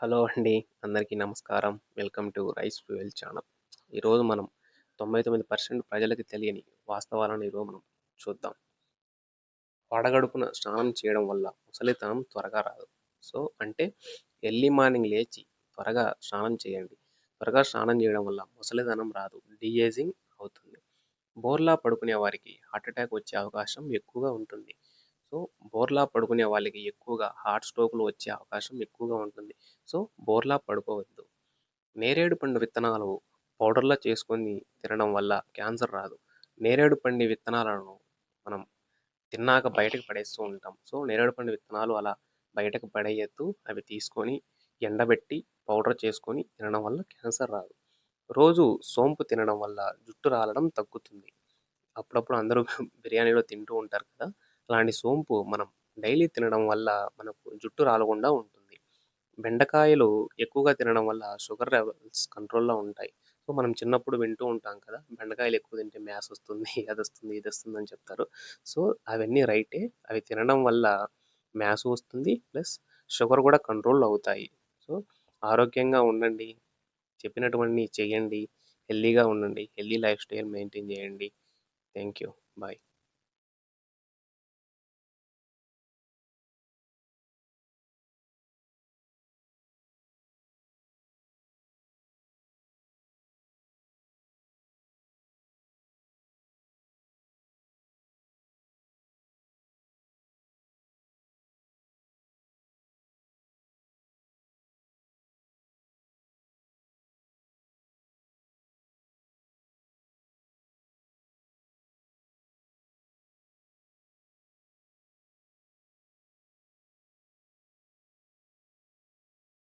Hello అండి. అందరికీ నమస్కారం. Welcome to rice fuel channel. ఈరోజు మనం తొంభై తొమ్మిది పర్సెంట్ ప్రజలకి తెలియని వాస్తవాలను ఈరోజు మనం చూద్దాం. పడగడుపున స్నానం చేయడం వల్ల ముసలితనం త్వరగా రాదు. సో అంటే ఎర్లీ మార్నింగ్ లేచి త్వరగా స్నానం చేయండి. త్వరగా స్నానం చేయడం వల్ల ముసలితనం రాదు. డీఏజింగ్ అవుతుంది. బోర్లా పడుకునే వారికి హార్ట్ అటాక్ వచ్చే అవకాశం ఎక్కువగా ఉంటుంది. బోర్లా పడుకునే వాళ్ళకి ఎక్కువగా హార్ట్ స్ట్రోక్లు వచ్చే అవకాశం ఎక్కువగా ఉంటుంది. సో బోర్లా పడుకోవద్దు. నేరేడు పండు విత్తనాలు పౌడర్లా చేసుకొని తినడం వల్ల క్యాన్సర్ రాదు. నేరేడు పండు విత్తనాలను మనం తిన్నాక బయటకు పడేస్తూ ఉంటాం. సో నేరేడు పండు విత్తనాలు అలా బయటకు పడేయద్దు. అవి తీసుకొని ఎండబెట్టి పౌడర్ చేసుకొని తినడం వల్ల క్యాన్సర్ రాదు. రోజు సోంపు తినడం వల్ల జుట్టు రాలడం తగ్గుతుంది. అప్పుడప్పుడు అందరూ బిర్యానీలో తింటూ ఉంటారు కదా! అలాంటి సోంపు మనం డైలీ తినడం వల్ల మనకు జుట్టు రాలకుండా ఉంటుంది. బెండకాయలు ఎక్కువగా తినడం వల్ల షుగర్ లెవెల్స్ కంట్రోల్లో ఉంటాయి. సో మనం చిన్నప్పుడు వింటూ ఉంటాం కదా బెండకాయలు ఎక్కువ తింటే మ్యాస్ వస్తుంది అది వస్తుంది ఇది వస్తుంది అని చెప్తారు. సో అవన్నీ రైటే. అవి తినడం వల్ల మ్యాస్ వస్తుంది ప్లస్ షుగర్ కూడా కంట్రోల్ అవుతాయి. సో ఆరోగ్యంగా ఉండండి. చెప్పినటువంటి చేయండి హెల్దీగా ఉండండి. హెల్దీ లైఫ్ స్టైల్ మెయింటైన్ చేయండి. Thank you bye.